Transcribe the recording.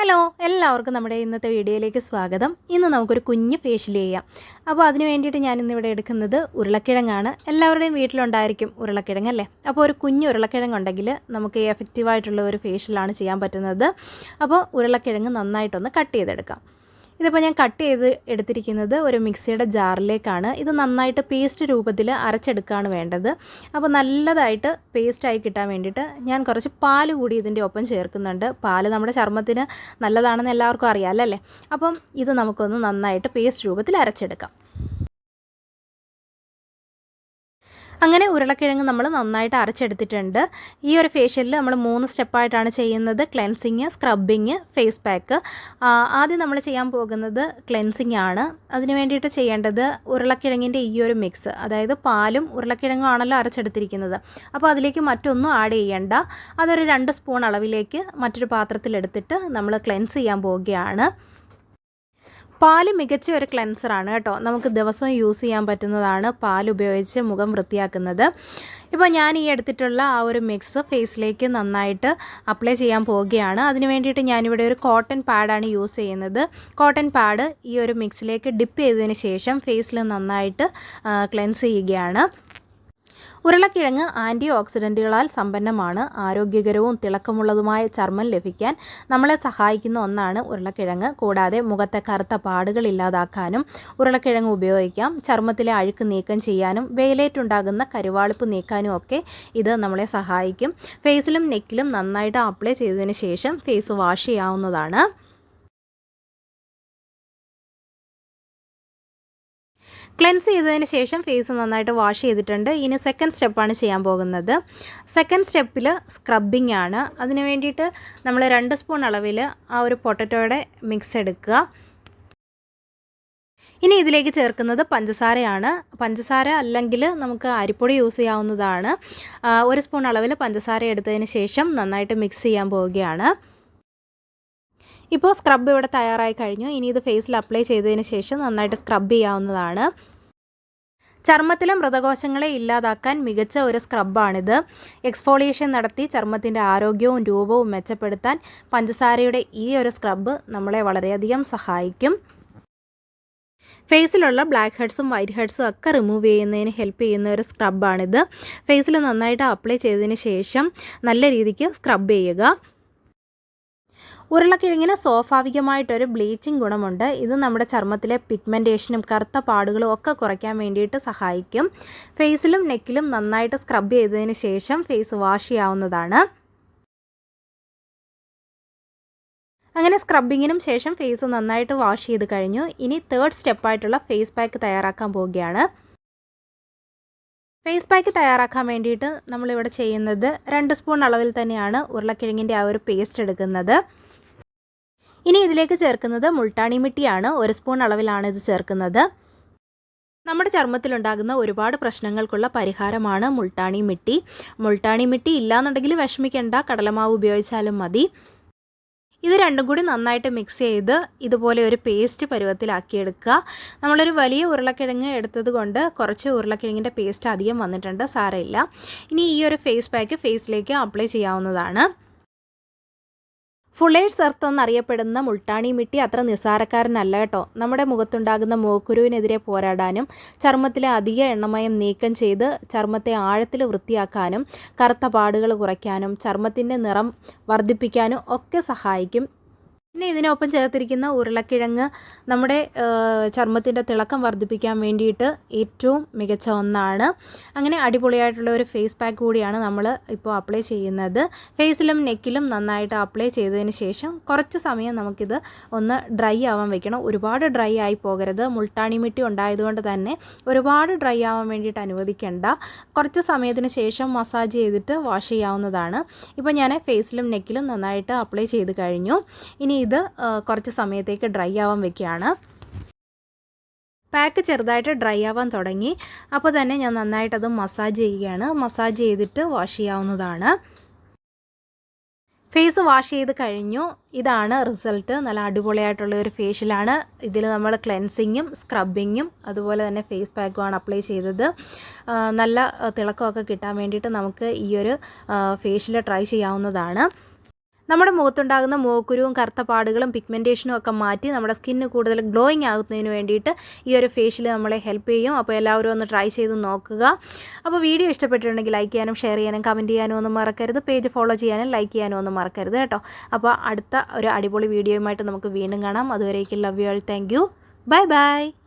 Hello എല്ലാവർക്കും നമ്മുടെ ഇന്നത്തെ വീഡിയോയിലേക്ക് സ്വാഗതം. ഇന്ന് നമുക്കൊരു കുഞ്ഞ് ഫേഷ്യൽ ചെയ്യാം. അപ്പോൾ അതിന് വേണ്ടിയിട്ട് ഞാൻ ഇന്നിവിടെ എടുക്കുന്നത് ഉരുളക്കിഴങ്ങാണ്. എല്ലാവരുടെയും വീട്ടിലുണ്ടായിരിക്കും ഉരുളക്കിഴങ്ങ് അല്ലേ? അപ്പോൾ ഒരു കുഞ്ഞ് ഉരുളക്കിഴങ്ങ് ഉണ്ടെങ്കിൽ നമുക്ക് എഫക്റ്റീവായിട്ടുള്ള ഒരു ഫേഷ്യലാണ് ചെയ്യാൻ പറ്റുന്നത്. അപ്പോൾ ഉരുളക്കിഴങ്ങ് നന്നായിട്ടൊന്ന് കട്ട് ചെയ്തെടുക്കാം. ഇതിപ്പോൾ ഞാൻ കട്ട് ചെയ്ത് എടുത്തിരിക്കുന്നത് ഒരു മിക്സിയുടെ ജാറിലേക്കാണ്. ഇത് നന്നായിട്ട് പേസ്റ്റ് രൂപത്തിൽ അരച്ചെടുക്കുകയാണ് വേണ്ടത്. അപ്പോൾ നല്ലതായിട്ട് പേസ്റ്റായി കിട്ടാൻ വേണ്ടിയിട്ട് ഞാൻ കുറച്ച് പാൽ കൂടി ഇതിന്റെ ഒപ്പം ചേർക്കുന്നുണ്ട്. പാൽ നമ്മുടെ ചർമ്മത്തിന് നല്ലതാണെന്ന് എല്ലാവർക്കും അറിയാമല്ലോ അല്ലേ? അപ്പം ഇത് നമുക്കൊന്ന് നന്നായിട്ട് പേസ്റ്റ് രൂപത്തിൽ അരച്ചെടുക്കാം. അങ്ങനെ ഉരുളക്കിഴങ്ങ് നമ്മൾ നന്നായിട്ട് അരച്ചെടുത്തിട്ടുണ്ട്. ഈ ഒരു ഫേഷ്യലിൽ നമ്മൾ മൂന്ന് സ്റ്റെപ്പായിട്ടാണ് ചെയ്യുന്നത്. ക്ലെൻസിങ് സ്ക്രബിങ് ഫേസ് പാക്ക് ആദ്യം നമ്മൾ ചെയ്യാൻ പോകുന്നത് ക്ലെൻസിങ് ആണ്. അതിന് വേണ്ടിയിട്ട് ചെയ്യേണ്ടത് ഉരുളക്കിഴങ്ങിന്റെ ഈ ഒരു മിക്സ് അതായത് പാലും ഉരുളക്കിഴങ്ങും ആണല്ലോ അരച്ചെടുത്തിരിക്കുന്നത്. അപ്പോൾ അതിലേക്ക് മറ്റൊന്നും ആഡ് ചെയ്യേണ്ട. അതൊരു രണ്ട് സ്പൂൺ അളവിലേക്ക് മറ്റൊരു പാത്രത്തിലെടുത്തിട്ട് നമ്മൾ ക്ലെൻസ് ചെയ്യാൻ പോവുകയാണ്. പാൽ മികച്ച ഒരു ക്ലെൻസറാണ് കേട്ടോ. നമുക്ക് ദിവസവും യൂസ് ചെയ്യാൻ പറ്റുന്നതാണ് പാൽ ഉപയോഗിച്ച് മുഖം വൃത്തിയാക്കുന്നത്. ഇപ്പോൾ ഞാൻ ഈ എടുത്തിട്ടുള്ള ആ ഒരു മിക്സ് ഫേസിലേക്ക് നന്നായിട്ട് അപ്ലൈ ചെയ്യാൻ പോവുകയാണ്. അതിന് വേണ്ടിയിട്ട് ഞാനിവിടെ ഒരു കോട്ടൺ പാഡാണ് യൂസ് ചെയ്യുന്നത്. കോട്ടൺ പാഡ് ഈ ഒരു മിക്സിലേക്ക് ഡിപ്പ് ചെയ്തതിന് ശേഷം ഫേസിൽ നന്നായിട്ട് ക്ലെൻസ് ചെയ്യുകയാണ്. ഉരുളക്കിഴങ്ങ് ആന്റി ഓക്സിഡന്റുകളാൽ സമ്പന്നമാണ് ആരോഗ്യകരവും തിളക്കമുള്ളതുമായ ചർമ്മം ലഭിക്കാൻ നമ്മളെ സഹായിക്കുന്ന ഒന്നാണ് ഉരുളക്കിഴങ്ങ്. കൂടാതെ മുഖത്തെ കറുത്ത പാടുകൾ ഇല്ലാതാക്കാനും ഉരുളക്കിഴങ്ങ് ഉപയോഗിക്കാം. ചർമ്മത്തിലെ അഴുക്ക് നീക്കം ചെയ്യാനും വെയിലേറ്റുണ്ടാകുന്ന കരുവാളിപ്പ് നീക്കാനും ഒക്കെ ഇത് നമ്മളെ സഹായിക്കും. ഫേസിലും നെക്കിലും നന്നായിട്ട് അപ്ലൈ ചെയ്തതിന് ശേഷം ഫേസ് വാഷ് ചെയ്യാവുന്നതാണ്. ക്ലെൻസ് ചെയ്തതിന് ശേഷം ഫേസ് നന്നായിട്ട് വാഷ് ചെയ്തിട്ടുണ്ട്. ഇനി സെക്കൻഡ് സ്റ്റെപ്പാണ് ചെയ്യാൻ പോകുന്നത്. സെക്കൻഡ് സ്റ്റെപ്പിൽ സ്ക്രബിംഗ് ആണ്. അതിന് വേണ്ടിയിട്ട് നമ്മൾ രണ്ട് സ്പൂൺ അളവിൽ ആ ഒരു പൊട്ടറ്റോയുടെ മിക്സ് എടുക്കുക. ഇനി ഇതിലേക്ക് ചേർക്കുന്നത് പഞ്ചസാരയാണ്. പഞ്ചസാര അല്ലെങ്കിൽ നമുക്ക് അരിപ്പൊടി യൂസ് ചെയ്യാവുന്നതാണ്. ഒരു സ്പൂൺ അളവിൽ പഞ്ചസാര എടുത്തതിന് ശേഷം നന്നായിട്ട് മിക്സ് ചെയ്യാൻ പോവുകയാണ്. ഇപ്പോൾ സ്ക്രബ് ഇവിടെ തയ്യാറായി കഴിഞ്ഞു. ഇനി ഇത് ഫേസിൽ അപ്ലൈ ചെയ്തതിന് ശേഷം നന്നായിട്ട് സ്ക്രബ് ചെയ്യാവുന്നതാണ്. ചർമ്മത്തിലെ മൃതകോശങ്ങളെ ഇല്ലാതാക്കാൻ മികച്ച ഒരു സ്ക്രബാണിത് എക്സ്ഫോളിയേഷൻ നടത്തി ചർമ്മത്തിന്റെ ആരോഗ്യവും രൂപവും മെച്ചപ്പെടുത്താൻ പഞ്ചസാരയുടെ ഈ ഒരു സ്ക്രബ് നമ്മളെ വളരെയധികം സഹായിക്കും. ഫേസിലുള്ള ബ്ലാക്ക് ഹെഡ്സും വൈറ്റ് ഹെഡ്സും ഒക്കെ റിമൂവ് ചെയ്യുന്നതിന് ഹെൽപ്പ് ചെയ്യുന്ന ഒരു സ്ക്രബാണിത് ഫേസിൽ നന്നായിട്ട് അപ്ലൈ ചെയ്തതിന് ശേഷം നല്ല രീതിക്ക് സ്ക്രബ് ചെയ്യുക. ഉരുളക്കിഴങ്ങിന് സ്വാഭാവികമായിട്ടൊരു ബ്ലീച്ചിങ് ഗുണമുണ്ട്. ഇത് നമ്മുടെ ചർമ്മത്തിലെ പിഗ്മെന്റേഷനും കറുത്ത പാടുകളും ഒക്കെ കുറയ്ക്കാൻ വേണ്ടിയിട്ട് സഹായിക്കും. ഫേസിലും നെക്കിലും നന്നായിട്ട് സ്ക്രബ് ചെയ്തതിന് ശേഷം ഫേസ് വാഷ് ചെയ്യാവുന്നതാണ്. അങ്ങനെ സ്ക്രബിങ്ങിനും ശേഷം ഫേസ് നന്നായിട്ട് വാഷ് ചെയ്ത് കഴിഞ്ഞു. ഇനി തേർഡ് സ്റ്റെപ്പായിട്ടുള്ള ഫേസ് പാക്ക് തയ്യാറാക്കാൻ പോവുകയാണ്. ഫേസ് പാക്ക് തയ്യാറാക്കാൻ വേണ്ടിയിട്ട് നമ്മളിവിടെ ചെയ്യുന്നത് രണ്ട് സ്പൂൺ അളവിൽ തന്നെയാണ് ഉരുളക്കിഴങ്ങിന്റെ ആ ഒരു പേസ്റ്റ് എടുക്കുന്നത്. ഇനി ഇതിലേക്ക് ചേർക്കുന്നത് മുൾട്ടാണി മിട്ടിയാണ്. ഒരു സ്പൂൺ അളവിലാണ് ഇത് ചേർക്കുന്നത്. നമ്മുടെ ചർമ്മത്തിലുണ്ടാകുന്ന ഒരുപാട് പ്രശ്നങ്ങൾക്കുള്ള പരിഹാരമാണ് മുൾട്ടാണി മിട്ടി. മുൾട്ടാണി മിട്ടി ഇല്ലാന്നുണ്ടെങ്കിൽ വിഷമിക്കേണ്ട. കടലമാവ് ഉപയോഗിച്ചാലും മതി. ഇത് രണ്ടും കൂടി നന്നായിട്ട് മിക്സ് ചെയ്ത് ഇതുപോലെ ഒരു പേസ്റ്റ് പരുവത്തിലാക്കിയെടുക്കുക. നമ്മളൊരു വലിയ ഉരുളക്കിഴങ്ങ് എടുത്തത് കൊണ്ട് കുറച്ച് ഉരുളക്കിഴങ്ങിന്റെ പേസ്റ്റ് അധികം വന്നിട്ടുണ്ട്. സാരമില്ല. ഇനി ഈ ഒരു ഫേസ് പാക്ക് ഫേസിലേക്ക് അപ്ലൈ ചെയ്യാവുന്നതാണ്. ഫുള്ളേഴ്സ് എർത്ത് എന്നറിയപ്പെടുന്ന മുൾട്ടാണി മിട്ടി അത്ര നിസ്സാരക്കാരനല്ല കേട്ടോ. നമ്മുടെ മുഖത്തുണ്ടാകുന്ന മോക്കുരുവിനെതിരെ പോരാടാനും ചർമ്മത്തിലെ അധിക എണ്ണമയം നീക്കം ചെയ്ത് ചർമ്മത്തെ ആഴത്തിൽ വൃത്തിയാക്കാനും കറുത്ത പാടുകൾ കുറയ്ക്കാനും ചർമ്മത്തിന്റെ നിറം വർദ്ധിപ്പിക്കാനും ഒക്കെ സഹായിക്കും. പിന്നെ ഇതിനൊപ്പം ചേർത്തിരിക്കുന്ന ഉരുളക്കിഴങ്ങ് നമ്മുടെ ചർമ്മത്തിന്റെ തിളക്കം വർദ്ധിപ്പിക്കാൻ വേണ്ടിയിട്ട് ഏറ്റവും മികച്ച ഒന്നാണ്. അങ്ങനെ അടിപൊളിയായിട്ടുള്ള ഒരു ഫേസ് പാക്ക് കൂടിയാണ് നമ്മൾ ഇപ്പോൾ അപ്ലൈ ചെയ്യുന്നത്. ഫേസിലും നെക്കിലും നന്നായിട്ട് അപ്ലൈ ചെയ്തതിന് ശേഷം കുറച്ച് സമയം നമുക്കിത് ഒന്ന് ഡ്രൈ ആവാൻ വെക്കണം. ഒരുപാട് ഡ്രൈ ആയി പോകരുത്. മുൾട്ടാണി മിട്ടി ഉണ്ടായതുകൊണ്ട് തന്നെ ഒരുപാട് ഡ്രൈ ആവാൻ വേണ്ടിയിട്ട് അനുവദിക്കേണ്ട. കുറച്ച് സമയത്തിന് ശേഷം മസാജ് ചെയ്തിട്ട് വാഷ് ചെയ്യാവുന്നതാണ്. ഇപ്പോൾ ഞാൻ ഫേസിലും നെക്കിലും നന്നായിട്ട് അപ്ലൈ ചെയ്ത് കഴിഞ്ഞു. ഇനി ഇത് കുറച്ച് സമയത്തേക്ക് ഡ്രൈ ആവാൻ വെക്കുകയാണ്. പാക്ക് ചെറുതായിട്ട് ഡ്രൈ ആവാൻ തുടങ്ങി. അപ്പോൾ തന്നെ ഞാൻ നന്നായിട്ടത് മസാജ് ചെയ്യുകയാണ്. മസാജ് ചെയ്തിട്ട് വാഷ് ചെയ്യാവുന്നതാണ്. ഫേസ് വാഷ് ചെയ്ത് കഴിഞ്ഞു. ഇതാണ് റിസൾട്ട്. നല്ല അടിപൊളിയായിട്ടുള്ള ഒരു ഫേഷ്യലാണ്. ഇതിൽ നമ്മൾ ക്ലെൻസിങ്ങും സ്ക്രബിങ്ങും അതുപോലെ തന്നെ ഫേസ് പാക്കുമാണ് അപ്ലൈ ചെയ്തത്. നല്ല തിളക്കമൊക്കെ കിട്ടാൻ വേണ്ടിയിട്ട് നമുക്ക് ഈ ഒരു ഫേഷ്യൽ ട്രൈ ചെയ്യാവുന്നതാണ്. നമ്മുടെ മുഖത്തുണ്ടാകുന്ന മുഖക്കുരുവും കറുത്ത പാടുകളും പിഗ്മെന്റേഷനും ഒക്കെ മാറ്റി നമ്മുടെ സ്കിന്ന് കൂടുതൽ ഗ്ലോയിങ് ആകുന്നതിന് വേണ്ടിയിട്ട് ഈ ഒരു ഫേഷ്യൽ നമ്മളെ ഹെൽപ്പ് ചെയ്യും. അപ്പോൾ എല്ലാവരും ഒന്ന് ട്രൈ ചെയ്ത് നോക്കുക. അപ്പോൾ വീഡിയോ ഇഷ്ടപ്പെട്ടിട്ടുണ്ടെങ്കിൽ ലൈക്ക് ചെയ്യാനും ഷെയർ ചെയ്യാനും കമന്റ് ചെയ്യാനും ഒന്നും മറക്കരുത്. പേജ് ഫോളോ ചെയ്യാനും ലൈക്ക് ചെയ്യാനും ഒന്നും മറക്കരുത് കേട്ടോ. അപ്പോൾ അടുത്ത ഒരു അടിപൊളി വീഡിയോയുമായിട്ട് നമുക്ക് വീണ്ടും കാണാം. അതുവരേക്കും love you all thank you bye bye